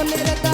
মনের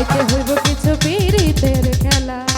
পাইতে হইব কিছু পীড়িতের খেলা।